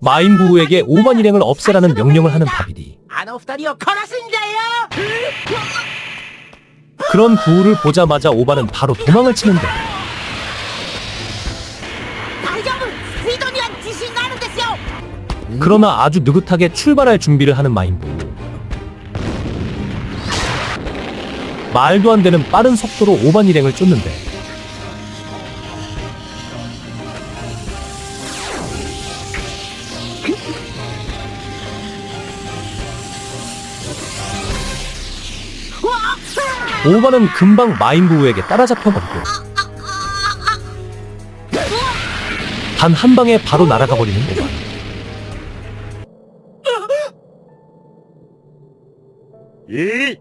마인부우에게 오반 일행을 없애라는 명령을 하는 바비디. あの二人を殺すんだよ 그런 부우를 보자마자 오반은 바로 도망을 치는데 大丈夫スピードには自信があるんですよ 그러나 아주 느긋하게 출발할 준비를 하는 마인부우. 말도 안 되는 빠른 속도로 오반 일행을 쫓는데 오반은 금방 마인부우에게 따라잡혀버리고 단 한 방에 바로 날아가 버리는. 이